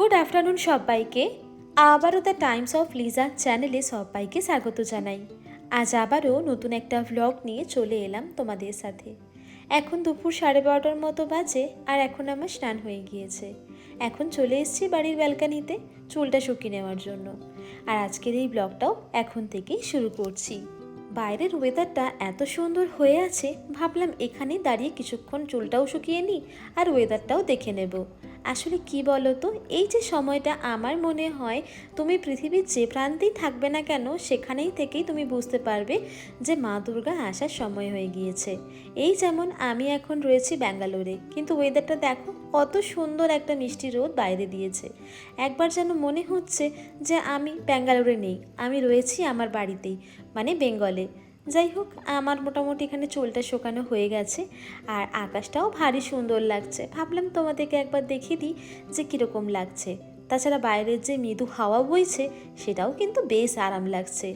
Good afternoon সবাইকে। আবারও the Times of Liza চ্যানেলে সবাইকে স্বাগত জানাই। আজ আবারও নতুন একটা ভ্লগ নিয়ে চলে এলাম তোমাদের সাথে। এখন দুপুর সাড়ে বারোটার মতো বাজে আর এখন আমার স্নান হয়ে গিয়েছে। এখন চলে এসেছি বাড়ির ব্যালকানিতে চুলটা শুকিয়ে নেওয়ার জন্য। আর আজকের এই ব্লগটাও এখন থেকেই শুরু করছি। বাইরের ওয়েদারটা এত সুন্দর হয়ে আছে, ভাবলাম এখানে দাঁড়িয়ে কিছুক্ষণ চুলটাও শুকিয়ে নিই আর ওয়েদারটাও দেখে নেব। আসলে কি বলো তো এই যে সময়টা আমার মনে হয়, তুমি পৃথিবীর যে প্রান্তেই থাকবে না কেন, সেখানেই থেকেই তুমি বুঝতে পারবে যে মা দুর্গা আসার সময় হয়ে গিয়েছে। এই যেমন আমি এখন রয়েছি ব্যাঙ্গালোরে, কিন্তু ওয়েদারটা দেখো, কত সুন্দর একটা মিষ্টি রোদ বাইরে দিয়েছে। একবার যেন মনে হচ্ছে যে আমি ব্যাঙ্গালোরে নেই, আমি রয়েছি আমার বাড়িতেই মানে বেঙ্গলে। যাই হোক, আমার মোটামুটি এখানে চুলটা শোকানো হয়ে গেছে আর আকাশটাও ভারী সুন্দর লাগছে। ভাবলাম তোমাদেরকে একবার দেখিয়ে দিই যে কীরকম লাগছে। তাছাড়া বাইরের যে মৃদু হাওয়া বইছে, সেটাও কিন্তু বেশ আরাম লাগছে।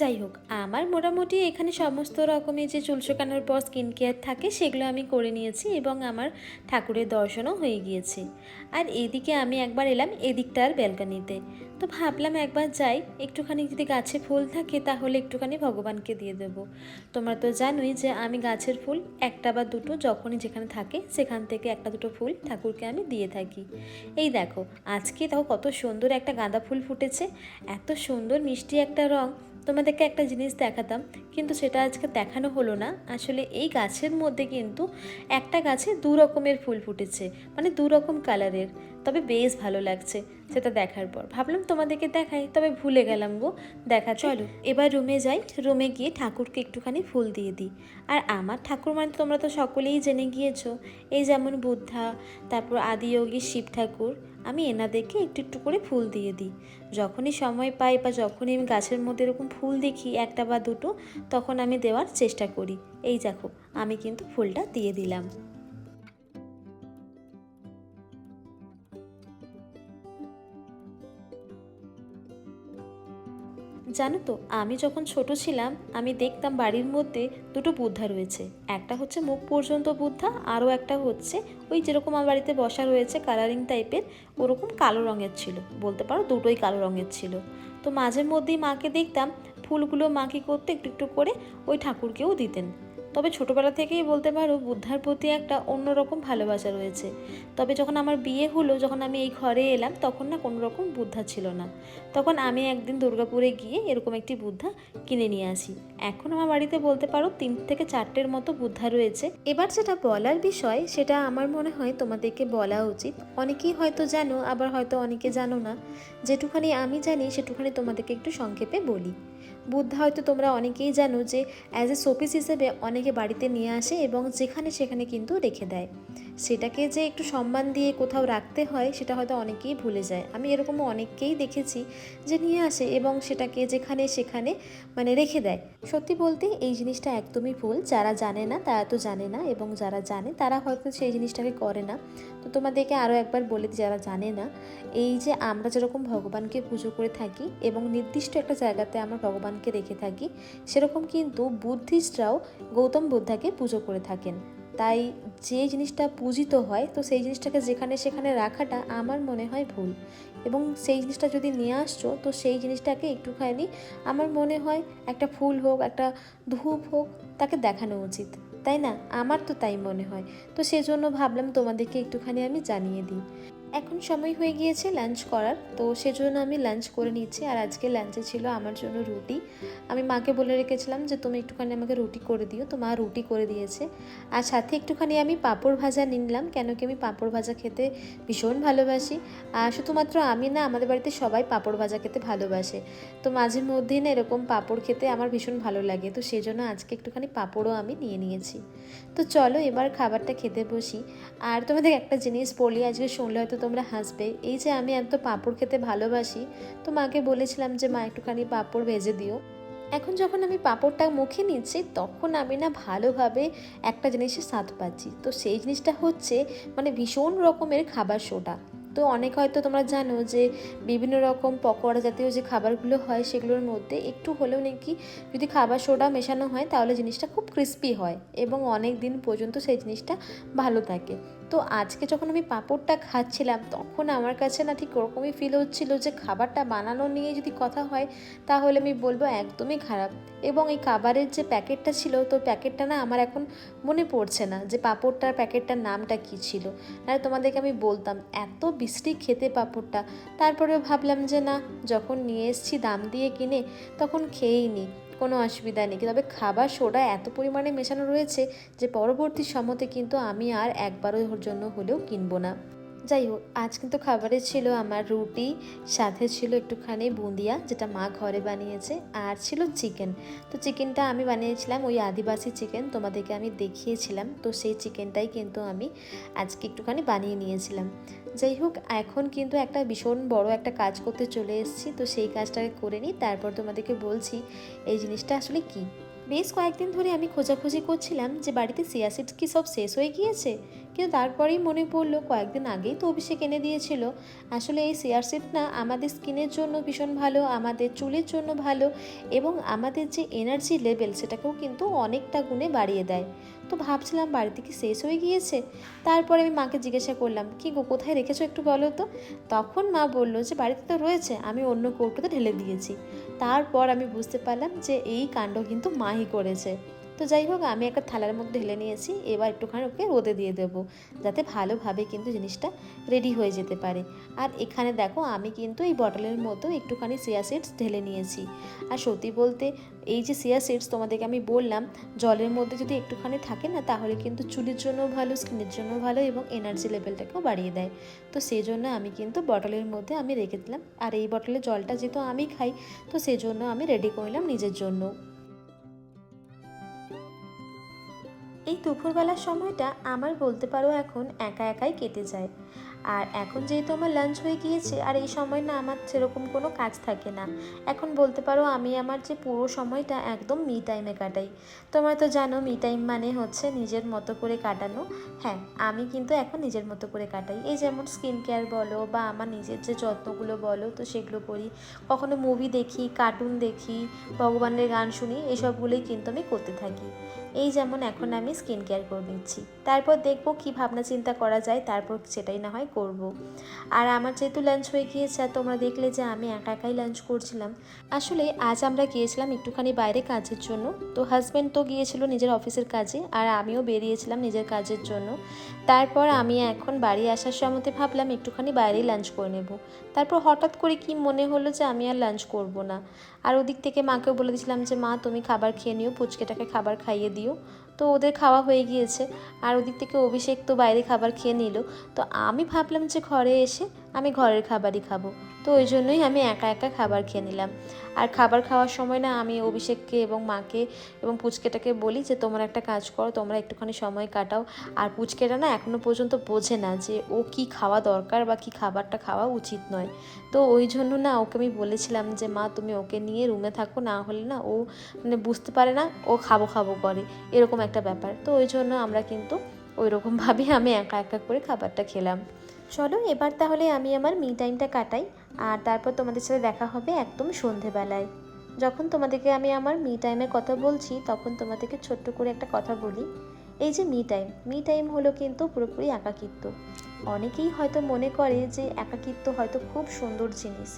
যাই হোক, আমার মোটামুটি এখানে সমস্ত রকমের যে চুল শুকানোর পর স্কিন কেয়ার থাকে, সেগুলো আমি করে নিয়েছি এবং আমার ঠাকুরের দর্শনও হয়ে গিয়েছে। আর এদিকে আমি একবার এলাম এদিকটার ব্যালকানিতে। তো ভাবলাম একবার যাই, একটুখানি যদি গাছে ফুল থাকে তাহলে একটুখানি ভগবানকে দিয়ে দেবো। তোমরা তো জানোই যে আমি গাছের ফুল একটা বা দুটো যখনই যেখানে থাকে, সেখান থেকে একটা দুটো ফুল ঠাকুরকে আমি দিয়ে থাকি। এই দেখো, আজকে তাও কত সুন্দর একটা গাঁদা ফুল ফুটেছে, এত সুন্দর মিষ্টি একটা রং তোমাদেরকে একটা জিনিস দেখাতাম কিন্তু সেটা আজকে দেখানো হলো না। আসলে এই গাছের মধ্যে কিন্তু একটা গাছে দু রকমের ফুল ফুটেছে মানে দু রকম কালারের। তবে বেশ ভালো লাগছে সেটা দেখার পর। ভাবলাম তোমাদেরকে দেখাই তবে ভুলে গেলাম গো দেখা চলো। এবার রুমে যাই রুমে গিয়ে ঠাকুরকে একটুখানি ফুল দিয়ে দিই। আর আমার ঠাকুর মানে তোমরা তো সকলেই জেনে গিয়েছো এই যেমন বুদ্ধা তারপর আদিযোগী শিব ঠাকুর আমি এনাদেরকে একটু একটু করে ফুল দিয়ে দিই। যখনই সময় পাই বা যখনই আমি গাছের মধ্যে এরকম ফুল দেখি একটা বা দুটো, তখন আমি দেওয়ার চেষ্টা করি। এই দেখো, আমি কিন্তু ফুলটা দিয়ে দিলাম। জানো তো, আমি যখন ছোট ছিলাম, আমি দেখতাম বাড়ির মধ্যে দুটো বুদ্ধা রয়েছে। একটা হচ্ছে মুখ পর্যন্ত বুদ্ধা, আরও একটা হচ্ছে ওই যেরকম আমার বাড়িতে বসা রয়েছে কালারিং টাইপের ওরকম কালো রঙের ছিল। বলতে পারো দুটোই কালো রঙের ছিল। তো মাঝে মধ্যেই মাকে দেখতাম, ফুলগুলো মাকে করতে একটু একটু করে ওই ঠাকুরকেও দিতেন। তবে ছোটোবেলা থেকেই বলতে পারো বুদ্ধার প্রতি একটা অন্যরকম ভালোবাসা রয়েছে। তবে যখন আমার বিয়ে হলো, যখন আমি এই ঘরে এলাম, তখন না কোনো রকম বুদ্ধা ছিল না। তখন আমি একদিন দুর্গাপুরে গিয়ে এরকম একটি বুদ্ধা কিনে নিয়ে আসি। এখন আমার বাড়িতে বলতে পারো তিন থেকে চারটের মতো বুদ্ধা রয়েছে। এবার যেটা বলার বিষয়, সেটা আমার মনে হয় তোমাদেরকে বলা উচিত। অনেকেই হয়তো জানো, আবার হয়তো অনেকে জানো না। যেটুখানি আমি জানি, সেটুখানি তোমাদেরকে একটু সংক্ষেপে বলি। বুদ্ধা হয়তো তোমরা অনেকেই জানো যে অ্যাজ এ শোপিস হিসেবে অনেকে বাড়িতে নিয়ে আসে এবং যেখানে সেখানে কিন্তু রেখে দেয়। সেটাকে যে একটু সম্মান দিয়ে কোথাও রাখতে হয়, সেটা হয়তো অনেকেই ভুলে যায়। আমি এরকমও অনেককেই দেখেছি যে নিয়ে আসে এবং সেটাকে যেখানে সেখানে মানে রেখে দেয়। সত্যি বলতে এই জিনিসটা একদমই ভুল। যারা জানে না, তারা তো জানে না এবং যারা জানে, তারা হয়তো সেই জিনিসটাকে করে না। তো তোমাদেরকে আরও একবার বলে যারা জানে না, এই যে আমরা যেরকম ভগবানকে পুজো করে থাকি এবং নির্দিষ্ট একটা জায়গাতে আমরা ভগবানকে রেখে থাকি, সেরকম কিন্তু বুদ্ধিস্টরাও গৌতম বুদ্ধাকে পুজো করে থাকেন। তাই যে জিনিসটা পূজিত হয়, তো সেই জিনিসটাকে যেখানে সেখানে রাখাটা আমার মনে হয় ভুল। এবং সেই জিনিসটা যদি নিয়ে আসছো, তো সেই জিনিসটাকে একটুখানি আমার মনে হয় একটা ফুল হোক, একটা ধূপ হোক, তাকে দেখানো উচিত। তাই না? আমার তো তাই মনে হয়। তো সেজন্য ভাবলাম তোমাদেরকে একটুখানি আমি জানিয়ে দিই। এখন সময় হয়ে গিয়েছে লাঞ্চ করার, তো সেজন্য আমি লাঞ্চ করে নিচ্ছি। আর আজকে লাঞ্চে ছিল আমার জন্য রুটি। আমি মাকে বলে রেখেছিলাম যে, তুমি একটুখানি আমাকে রুটি করে দিও। তো মা রুটি করে দিয়েছে। আর সাথে একটুখানি আমি পাঁপড় ভাজা নিলাম কেন কি আমি পাঁপড় ভাজা খেতে ভীষণ ভালোবাসি। আর শুধুমাত্র আমি না, আমাদের বাড়িতে সবাই পাঁপড় ভাজা খেতে ভালোবাসে। তো মাঝে মধ্যেই না এরকম পাঁপড় খেতে আমার ভীষণ ভালো লাগে। তো সেজন্য আজকে একটুখানি পাঁপড়ও আমি নিয়ে নিয়েছি। তো চলো এবার খাবারটা খেতে বসি। আর তোমাদের একটা জিনিস বলি, আজকে শুনলে হয়তো তোমরা হাসবে। এই যে আমি এত পাঁপড় খেতে ভালোবাসি, তো মাকে বলেছিলাম যে, মা, একটুখানি পাঁপড় ভেজে দিও। এখন যখন আমি পাঁপড়টা মুখে নিচ্ছি, তখন আমি না ভালোভাবে একটা জিনিসের স্বাদ পাচ্ছি। তো সেই জিনিসটা হচ্ছে মানে ভীষণ রকমের খাবার সোডা। তো অনেক হয়তো তোমরা জানো যে, বিভিন্ন রকম পকোড়া জাতীয় যে খাবারগুলো হয়, সেগুলোর মধ্যে একটু হলেও নাকি যদি খাবার সোডা মেশানো হয়, তাহলে জিনিসটা খুব ক্রিস্পি হয় এবং অনেক দিন পর্যন্ত সেই জিনিসটা ভালো থাকে। তো আজকে যখন আমি পাঁপড়টা খাচ্ছিলাম, তখন আমার কাছে না ঠিক ওরকমই ফিল হচ্ছিল যে খাবারটা বানানো নিয়ে যদি কথা হয়, তাহলে আমি বলব একদমই খারাপ। এবং এই খাবারের যে প্যাকেটটা ছিল, তো প্যাকেটটা না আমার এখন মনে পড়ছে না যে পাঁপড়টার প্যাকেটটার নামটা কী ছিল। আর তোমাদেরকে আমি বলতাম, এত বিশ্রী খেতে পাঁপড়টা। তারপরেও ভাবলাম যে না, যখন নিয়ে এসছি দাম দিয়ে কিনে, তখন খেয়েই নিই কোনো অসুবিধা নেই। তবে খাবার, সোডা এত পরিমাণে মেশানো রয়েছে যে পরবর্তী সময়তে কিন্তু আমি আর একবারের জন্য হলেও কিনবো না। যাই হোক, আজ কিন্তু খাবারে ছিল আমার রুটি, সাথে ছিল একটুখানি বুঁদিয়া যেটা মা ঘরে বানিয়েছে, আর ছিল চিকেন। তো চিকেনটা আমি বানিয়েছিলাম, ওই আদিবাসী চিকেন তোমাদেরকে আমি দেখিয়েছিলাম, তো সেই চিকেনটাই কিন্তু আমি আজকে একটুখানি বানিয়ে নিয়েছিলাম। যাই হোক, এখন কিন্তু একটা ভীষণ বড় একটা কাজ করতে চলে এসেছি, তো সেই কাজটাকে করে নিই, তারপর তোমাদেরকে বলছি, এই জিনিসটা আসলে কী? বেশ কয়েকদিন ধরে আমি খোঁজাখুঁজি করছিলাম যে বাড়িতে সিয়াসিড কি সব শেষ হয়ে গিয়েছে। কিন্তু তারপরেই মনে পড়ল কয়েকদিন আগেই তো অভিষেক এনে দিয়েছিল। আসলে এই সিয়ারসিড না আমাদের স্কিনের জন্য ভীষণ ভালো, আমাদের চুলের জন্য ভালো এবং আমাদের যে এনার্জি লেভেল সেটাকেও কিন্তু অনেকটা গুণে বাড়িয়ে দেয়। তো ভাবছিলাম বাড়িতে কি শেষ হয়ে গিয়েছে? তারপরে আমি মাকে জিজ্ঞাসা করলাম, কি গো, কোথায় রেখেছো একটু বলো তো? তখন মা বলল যে, বাড়িতে তো রয়েছে, আমি অন্য কৌটোতে ঢেলে দিয়েছি। তারপর আমি বুঝতে পারলাম যে, এই কাণ্ড কিন্তু মাহি করেছে। তো যাই হোক, আমি একটা থালার মধ্যে ঢেলে নিয়েছি। এবার একটুখানি ওকে রোদে দিয়ে দেবো, যাতে ভালোভাবে কিন্তু জিনিসটা রেডি হয়ে যেতে পারে। আর এখানে দেখো, আমি কিন্তু এই বটলের মতো একটুখানি সিয়া সিডস ঢেলে নিয়েছি। আর সত্যি বলতে, এই যে সিয়া সিডস তোমাদেরকে আমি বললাম, জলের মধ্যে যদি একটুখানি থাকে না, তাহলে কিন্তু চুলের জন্য ভালো, স্কিনের জন্য ভালো এবং এনার্জি লেভেলটাকেও বাড়িয়ে দেয়। তো সেই জন্য আমি কিন্তু বটলের মধ্যে আমি রেখে দিলাম। আর এই বটলের জলটা যেহেতু আমি খাই, তো সেই জন্য আমি রেডি করলাম নিজের জন্য। এই দুপুরবেলার সময়টা আমার বলতে পারো এখন একা একাই কেটে যায়। আর এখন যেহেতু আমার লাঞ্চ হয়ে গিয়েছে, আর এই সময় না আমার সেরকম কোনো কাজ থাকে না। এখন বলতে পারো আমি আমার যে পুরো সময়টা একদম মি টাইমে কাটাই। তোমরা তো জানো মি টাইম মানে হচ্ছে নিজের মতো করে কাটানো। হ্যাঁ আমি কিন্তু এখন নিজের মতো করে কাটাই। এই যেমন স্কিন কেয়ার বলো বা আমার নিজের যে যত্নগুলো বলো, তো সেগুলো করি। কখনো মুভি দেখি কার্টুন দেখি, ভগবানের গান শুনি, এসবগুলোই কিন্তু আমি করতে থাকি। এই যেমন এখন আমি স্কিন কেয়ার করে নিচ্ছি। তারপর দেখব কি ভাবনা চিন্তা করা যায়, তারপর সেটাই না হয় করব। আর আমার যেহেতু লাঞ্চ হয়ে গিয়েছে, আর তোমরা দেখলে যে আমি একা একাই লাঞ্চ করছিলাম। আসলে আজ আমরা গিয়েছিলাম একটুখানি বাইরে কাজের জন্য। তো হাজব্যান্ড তো গিয়েছিল নিজের অফিসের কাজে, আর আমিও বেরিয়েছিলাম নিজের কাজের জন্য। তারপর আমি এখন বাড়ি আসার সময়তে ভাবলাম একটুখানি বাইরেই লাঞ্চ করে নেব। তারপর হঠাৎ করে কি মনে হলো যে আমি আর লাঞ্চ করব না। আর ওদিক থেকে মাকেও বলে দিয়েছিলাম যে, মা, তুমি খাবার খেয়ে নিও, পুচকেটাকে খাবার খাইয়ে দিও। তো ওদের খাওয়া হয়ে গিয়েছে। আর ওদিক থেকে অভিষেক তো বাইরে খাবার খেয়ে নিল। তো আমি ভাবলাম যে ঘরে এসে আমি ঘরের খাবারই খাব। তো ওই জন্যই আমি একা একা খাবার খেয়ে নিলাম। আর খাবার খাওয়ার সময় না আমি অভিষেককে এবং মাকে এবং পুচকেটাকে বলি যে, তোমরা একটা কাজ করো, তোমরা একটুখানি সময় কাটাও। আর পুচকেটা না এখনও পর্যন্ত বোঝে না যে, ও কি খাওয়া দরকার বা কি খাবারটা খাওয়া উচিত নয়। তো ওই জন্য না ওকে আমি বলেছিলাম যে, মা, তুমি ওকে নিয়ে রুমে থাকো, না হলে না ও মানে বুঝতে পারে না, ও খাব খাব করে। এরকম একটা ব্যাপার। তো ওই জন্য আমরা কিন্তু ওই রকমভাবে আমি একা একা করে খাবারটা খেলাম। চলো এবার তাহলে আমি আমার মি টাইমটা কাটাই, আর তারপর তোমাদের সাথে দেখা হবে একদম সন্ধেবেলায়। যখন তোমাদেরকে আমি আমার মি টাইমের কথা বলছি, তখন তোমাদেরকে ছোট্ট করে একটা কথা বলি। এই যে মি টাইম মি টাইম হলো কিন্তু পুরোপুরি একাকিত্ব। অনেকেই হয়তো মনে করে যে একাকিত্ব হয়তো খুব সুন্দর জিনিস,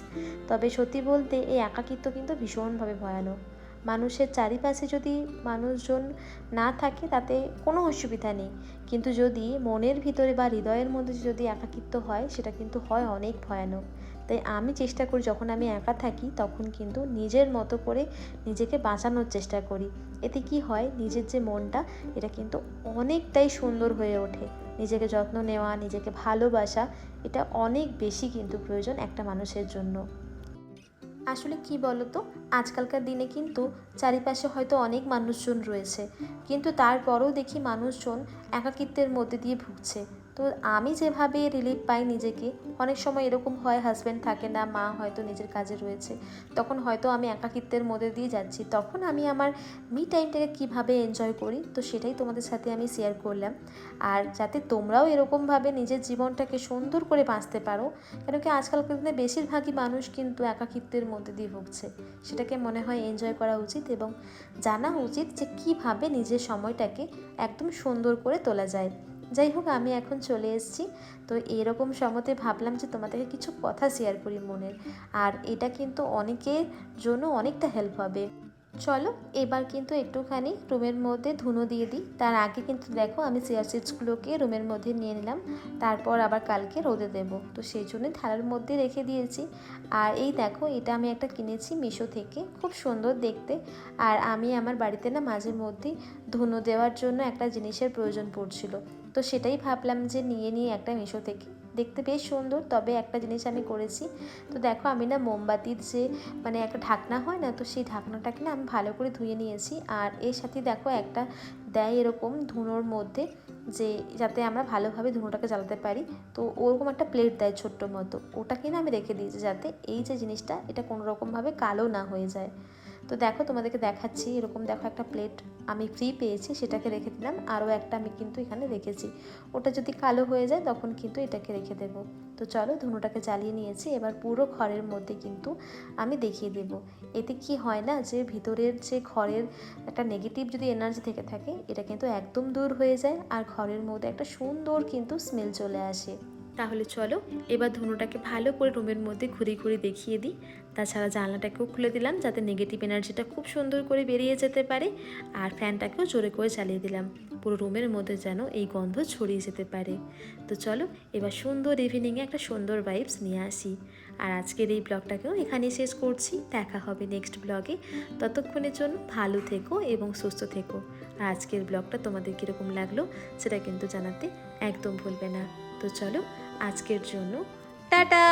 তবে সত্যি বলতে এই একাকিত্ব কিন্তু ভীষণভাবে ভয়ানক। মানুষের চারিপাশে যদি মানুষজন না থাকে, তাতে কোনো অসুবিধা নেই। কিন্তু যদি মনের ভিতরে বা হৃদয়ের মধ্যে যদি একাকিত্ব হয়, সেটা কিন্তু হয় অনেক ভয়ানক। তাই আমি চেষ্টা করি, যখন আমি একা থাকি, তখন কিন্তু নিজের মতো করে নিজেকে বাঁচানোর চেষ্টা করি। এতে কি হয়, নিজের যে মনটা, এটা কিন্তু অনেকটাই সুন্দর হয়ে ওঠে। নিজেকে যত্ন নেওয়া, নিজেকে ভালোবাসা, এটা অনেক বেশি কিন্তু প্রয়োজন একটা মানুষের জন্য। আসলে কি বলতো? আজকালকার দিনে কিন্তু চারিপাশে হয়তো অনেক মানুষজন রয়েছে। কিন্তু তারপরেও দেখি মানুষজন একাকিত্বের মধ্যে দিয়ে ভুগছে। তো আমি যেভাবে রিলিফ পাই নিজেকে, অনেক সময় এরকম হয় হাজব্যান্ড থাকে না, মা হয়তো নিজের কাজে রয়েছে, তখন হয়তো আমি একাকিত্বের মধ্যে দিয়ে যাচ্ছি, তখন আমি আমার মি টাইমটাকে কীভাবে এনজয় করি, তো সেটাই তোমাদের সাথে আমি শেয়ার করলাম। আর যাতে তোমরাও এরকমভাবে নিজের জীবনটাকে সুন্দর করে বাঁচতে পারো কেন কি আজকালকার দিনে বেশিরভাগই মানুষ কিন্তু একাকিত্বের মধ্যে দিয়ে ভুগছে, সেটাকে মনে হয় এনজয় করা উচিত এবং জানা উচিত যে কীভাবে নিজের সময়টাকে একদম সুন্দর করে তোলা যায়। যাই হোক, আমি এখন চলে এসেছি। তো এরকম সময়তে ভাবলাম যে তোমাদেরকে কিছু কথা শেয়ার করি মনের। আর এটা কিন্তু অনেকের জন্য অনেকটা হেল্প হবে। চলো, এবার কিন্তু একটুখানি রুমের মধ্যে ধুনো দিয়ে দিই। তার আগে কিন্তু দেখো, আমি চেয়ার সিটসগুলোকে রুমের মধ্যে নিয়ে নিলাম। তারপর আবার কালকে রোদে দেব। তো সেই জন্যই থালার মধ্যে রেখে দিয়েছি। আর এই দেখো, এটা আমি একটা কিনেছি মিশো থেকে। খুব সুন্দর দেখতে। আর আমি আমার বাড়িতে না মাঝে মধ্যেই ধুনো দেওয়ার জন্য একটা জিনিসের প্রয়োজন পড়ছিল। তো সেটাই ভাবলাম যে নিয়ে নিয়ে একটা মিশো থেকে। দেখতে বেশ সুন্দর, তবে একটা জিনিস আমি করেছি। তো দেখো, আমি না মোমবাতির যে মানে একটা ঢাকনা হয় না, তো সেই ঢাকনাটাকে না আমি ভালো করে ধুয়ে নিয়েছি। আর এর সাথে দেখো, একটা দেয় এরকম ধুনোর মধ্যে, যে যাতে আমরা ভালোভাবে ধুনোটাকে জ্বালাতে পারি। তো ওরকম একটা প্লেট দেয় ছোট্ট মতো। ওটা কিনে আমি রেখে দিয়েছি যাতে এই যে জিনিসটা, এটা কোনো রকমভাবে কালো না হয়ে যায়। তো দেখো তোমাদেরকে দেখাচ্ছি, এরকম দেখো একটা প্লেট আমি ফ্রি পেয়েছি, সেটাকে রেখে দিলাম। আরও একটা আমি কিন্তু এখানে রেখেছি। ওটা যদি কালো হয়ে যায়, তখন কিন্তু এটাকে রেখে দেব। তো চলো ধুনোটাকে জ্বালিয়ে নিয়েছি। এবার পুরো খড়ের মধ্যে কিন্তু আমি দেখিয়ে দেব। এতে কি হয় না যে ভিতরের যে খড়ের একটা নেগেটিভ যদি এনার্জি থেকে থাকে, এটা কিন্তু একদম দূর হয়ে যায় আর ঘরের মধ্যে একটা সুন্দর কিন্তু স্মেল চলে আসে। তাহলে চলো, এবার ধুনোটাকে ভালো করে রুমের মধ্যে ঘুরে ঘুরে দেখিয়ে দিই। তাছাড়া জানলাটাকেও খুলে দিলাম যাতে নেগেটিভ এনার্জিটা খুব সুন্দর করে বেরিয়ে যেতে পারে। আর ফ্যানটাকেও জোরে করে চালিয়ে দিলাম। পুরো রুমের মধ্যে যেন এই গন্ধ ছড়িয়ে যেতে পারে। তো চলো, এবার সুন্দর ইভিনিংয়ে একটা সুন্দর ভাইবস নিয়ে আসি। আর আজকের এই ব্লগটাকেও এখানেই শেষ করছি। দেখা হবে নেক্সট ব্লগে ততক্ষণের জন্য ভালো থেকো এবং সুস্থ থেকো। আর আজকের ব্লগটা তোমাদের কীরকম লাগল সেটা কিন্তু জানাতে একদম ভুলবে না। তো চলো, আজকের জন্য টাটা!